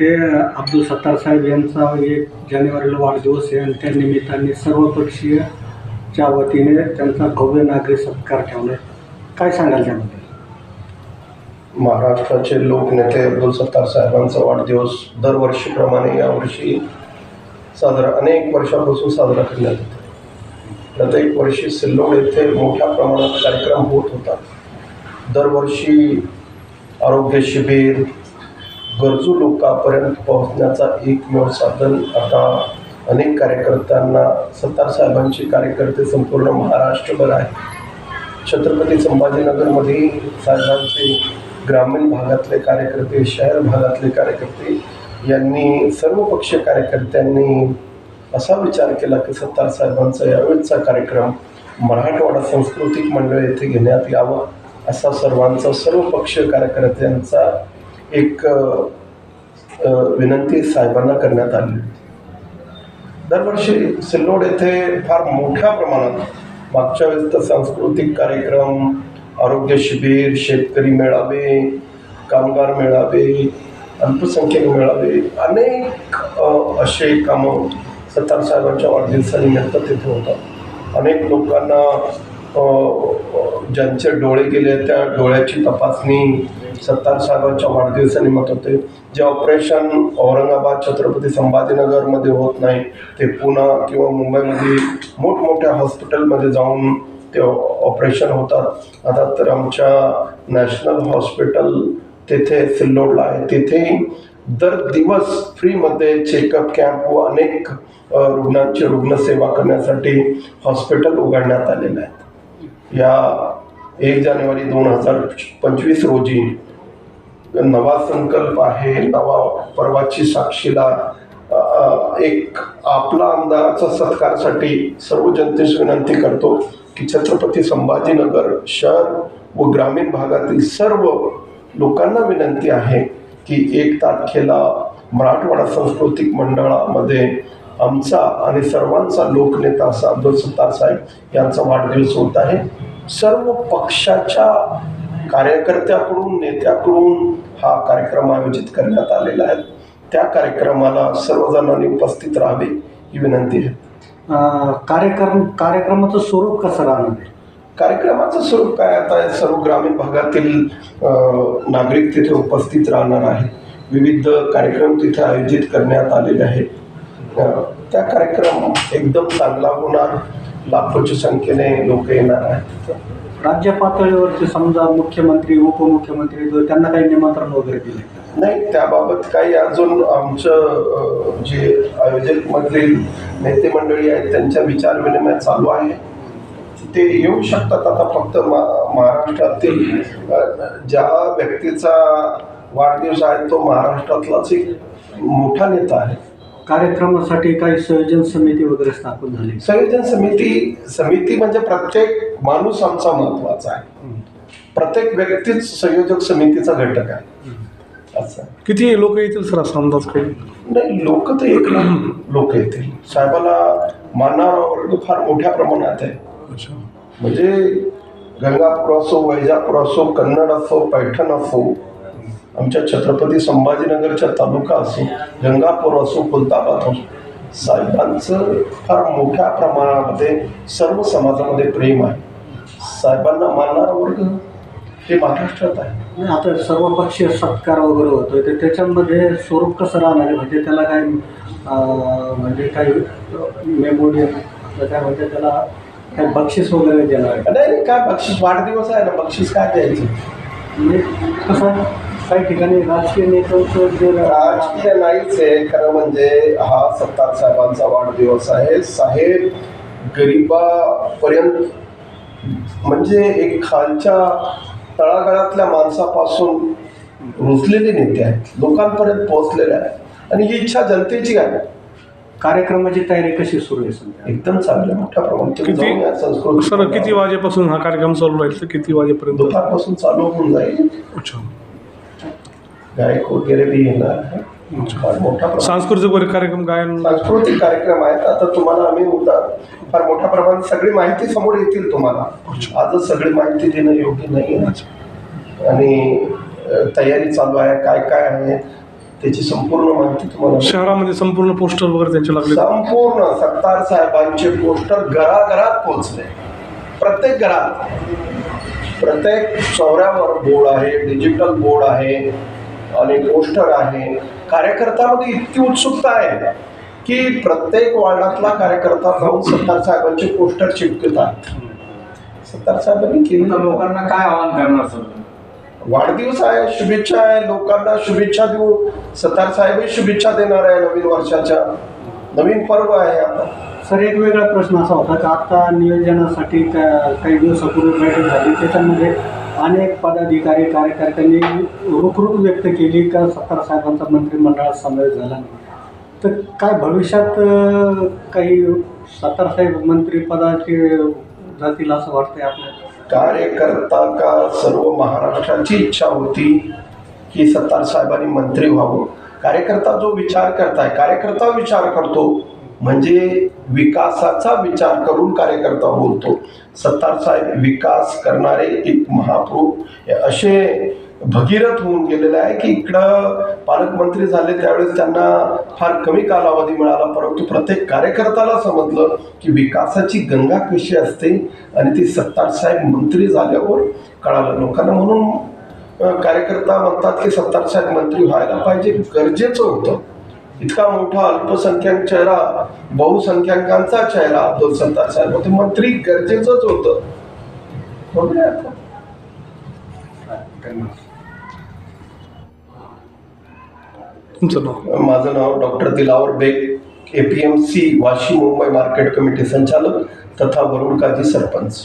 ते अब्दुल सत्तार साहेब यांचा एक जानेवारीला वाढदिवस आहे आणि त्या निमित्ताने सर्वपक्षीयच्या वतीने त्यांचा भव्य नागरिक सत्कार ठेवला काय सांगाल त्यामध्ये? महाराष्ट्राचे लोकनेते अब्दुल सत्तार साहेबांचा वाढदिवस दरवर्षीप्रमाणे यावर्षी साजरा अनेक वर्षापासून साजरा करण्यात येतो. प्रत्येक वर्षी सिल्लोड येथे मोठ्या प्रमाणात कार्यक्रम होत होता दरवर्षी आरोग्य शिबिर गरजू लोकांपर्यंत पोहोचण्याचा एकमेव साधन आता अनेक कार्यकर्त्यांना सत्तार साहेबांचे कार्यकर्ते संपूर्ण महाराष्ट्रभर आहे. छत्रपती संभाजीनगरमध्ये साहेबांचे ग्रामीण भागातले कार्यकर्ते शहर भागातले कार्यकर्ते यांनी सर्व पक्षीय कार्यकर्त्यांनी असा विचार केला की सत्तार साहेबांचा यावेळचा कार्यक्रम मराठवाडा सांस्कृतिक मंडळ येथे घेण्यात यावा असा सर्वांचा सर्व पक्षीय कार्यकर्त्यांचा एक विनंती साहेबांना करण्यात आली. दरवर्षी सिल्लोड येथे फार मोठ्या प्रमाणात मागच्या वेळेस तर सांस्कृतिक कार्यक्रम आरोग्य शिबिर शेतकरी मेळावे कामगार मेळावे अल्पसंख्याक मेळावे अनेक असे कामं सत्तार साहेबांच्या वाढदिवसानिमित्त तिथे होतात. अनेक लोकांना ज्यांचे डोळे गेले त्या डोळ्याची तपासणी सत्तार साहेबांच्या वाढदिवसानिमित्त होते. जे ऑपरेशन औरंगाबाद छत्रपती संभाजीनगरमध्ये होत नाही ते पुणे किंवा मुंबईमध्ये मोठमोठ्या हॉस्पिटलमध्ये जाऊन ते ऑपरेशन होतात. आता तर आमच्या नॅशनल हॉस्पिटल तेथे सिल्लोडला आहे. तिथेही दर दिवस फ्रीमध्ये चेकअप कॅम्प व अनेक रुग्णांची रुग्णसेवा करण्यासाठी हॉस्पिटल उघडण्यात आलेलं आहे या एक जानेवारी दोन हजार पंचवीस रोजी नवा संकल्प आहे नवा परवाची साक्षीला एक आपला आमदाराचा सत्कारसाठी सर्व जनतेस विनंती करतो की छत्रपती संभाजीनगर शहर व ग्रामीण भागातील सर्व लोकांना विनंती आहे की एक तारखेला मराठवाडा सांस्कृतिक मंडळामध्ये आमचा आणि सर्वांचा लोकनेता असा अब्दुल सत्तार साहेब यांचा वाढदिवस होत आहे. सर्व पक्षाच्या कार्यकर्त्याकडून नेत्याकडून हा कार्यक्रम आयोजित करण्यात आलेला आहे. त्या कार्यक्रमाला सर्वजणांनी उपस्थित राहावे ही विनंती आहे. कार्यक्रम कार्यक्रमाचं स्वरूप कसं राहणार? आहे कार्यक्रमाचं स्वरूप काय? आता आहे, सर्व ग्रामीण भागातील नागरिक तिथे उपस्थित राहणार आहेत. विविध कार्यक्रम तिथे आयोजित करण्यात आलेले आहेत. त्या कार्यक्रम एकदम चांगला होणार. लाखोच्या संख्येने लोक येणार आहेत राज्य पातळीवरचे समजा मुख्यमंत्री उपमुख्यमंत्री जो त्यांना काही निमंत्रण वगैरे दिले नाही त्याबाबत काही अजून आमचं जे आयोजक मधील नेते मंडळी आहेत त्यांच्या विचारविनिमय चालू आहे. ते येऊ शकतात आता फक्त मा महाराष्ट्रातील ज्या व्यक्तीचा वाढदिवस आहे तो महाराष्ट्रातलाच एक मोठा नेता आहे. कार्यक्रमासाठी काही संयोजन समिती वगैरे स्थापन झाली. संयोजन समिती समिती म्हणजे प्रत्येक माणूस आमचा महत्त्वाचा आहे. प्रत्येक व्यक्तीच संयोजक समितीचा घटक आहे. असं. किती लोक येतील सर असा अंदाज काही? नाही लोक तर एक लाख लोक येतील. साहेबाला मानणारा वर्ग फार मोठ्या प्रमाणात आहे. अच्छा. म्हणजे गंगापूर असो वैजापूर असो कन्नड असो पैठण असो आमच्या छत्रपती संभाजीनगरच्या तालुका असो गंगापूर असो खुलताबाद असो साहेबांचं फार मोठ्या प्रमाणामध्ये सर्व समाजामध्ये प्रेम आहे. साहेबांना मानणारा वर्ग हे महाराष्ट्रात आहे. आता सर्वपक्षीय सत्कार वगैरे होतोय तर त्याच्यामध्ये स्वरूप कसं राहणार आहे? म्हणजे त्याला काय म्हणजे काही मेमोरियल काय म्हणजे त्याला काही बक्षीस वगैरे देणार आहे? नाही काय बक्षीस? वाढदिवस आहे ना बक्षीस काय द्यायचं? म्हणजे कसं काही ठिकाणी राजकीय नेत्यांचं जे राजकीय नाहीच आहे. खरं म्हणजे हा सत्तार साहेबांचा वाढदिवस आहे. साहेब गरीबापर्यंत म्हणजे एक खालच्या तळागाळातल्या माणसापासून रुजलेले नेते आहेत. लोकांपर्यंत पोहोचलेले आहेत. आणि ही इच्छा जनतेची आहे. कार्यक्रमाची तयारी कशी सुरू आहे सध्या? एकदम चांगल्या मोठ्या प्रमाणात संस्कृती सर किती वाजेपासून हा कार्यक्रम चालू राहील? तर किती वाजेपर्यंत? दुपारपासून चालू होऊन जाईल. अच्छा. गायक वगैरे बी येणार आहे. फार मोठा प्रमाणात सांस्कृतिक वगैरे कार्यक्रम गायन सांस्कृतिक कार्यक्रम आहेत. आता तुम्हाला आम्ही उद्या फार मोठ्या प्रमाणात सगळी माहिती समोर येतील तुम्हाला. आजच सगळी माहिती देणं योग्य नाही आहे आणि अ, तयारी चालू आहे. काय काय आहे? त्याची संपूर्ण माहिती तुम्हाला शहरामध्ये संपूर्ण पोस्टर वगैरे त्यांचे लागले? संपूर्ण सत्तार साहेबांचे पोस्टर घराघरात पोहोचले. प्रत्येक घरात. प्रत्येक चौऱ्यावर बोर्ड आहे डिजिटल बोर्ड आहे. आणि पोस्टर आहे. कार्यकर्त्यामध्ये इतकी उत्सुकता आहे की प्रत्येक वार्डातला कार्यकर्ता जाऊन सत्तार साहेबांचे पोस्टर चिटकतात सत्तार साहेबांनी केली. लोकांना काय आवाहन करणार सर? वाढदिवस आहे शुभेच्छा आहे. लोकांना शुभेच्छा देऊ. सत्तार साहेबही शुभेच्छा देणार आहे नवीन वर्षाच्या. नवीन पर्व आहे आता. सर एक वेगळा प्रश्न असा होता की आता नियोजनासाठी काही दिवसापूर्वी बैठक झाली. त्याच्यामध्ये अनेक पदाधिकारी कार्यकर्त्यांनी रुखरुख व्यक्त केली का सत्तार साहेबांचा मंत्रिमंडळात समावेश झाला नाही. तर काय भविष्यात काही सत्तार साहेब मंत्रिपदाचे जातील असं वाटतंय आपल्याला? कार्यकर्ता का सर्व महाराष्ट्राची इच्छा होती की सत्तार साहेबांनी मंत्री व्हावं? कार्यकर्ता जो विचार करताय कार्यकर्ता विचार करतो म्हणजे विकासाचा विचार करून कार्यकर्ता बोलतो. सत्तार साहेब विकास करणारे एक महापुरुष असे भगीरथ होऊन गेलेले आहे की इकडं पालकमंत्री झाले त्यावेळेस त्यांना फार कमी कालावधी मिळाला परंतु प्रत्येक कार्यकर्त्याला समजलं की विकासाची गंगा कशी असते आणि ती सत्तार साहेब मंत्री झाल्यावर कळालं. लोकांना म्हणून कार्यकर्ता म्हणतात की सत्तार साहेब मंत्री व्हायला पाहिजे गरजेचं होतं. इतका मोठा अल्पसंख्याक चेहरा बहुसंख्याकांचा चेहरा अब्दुल सत्तार साहेब होते. मंत्री गरजेचंच होतं. माझं नाव doctor Dilawar Baig A P M C Vashi Mumbai market committee संचालक तथा वरुण काजी सरपंच.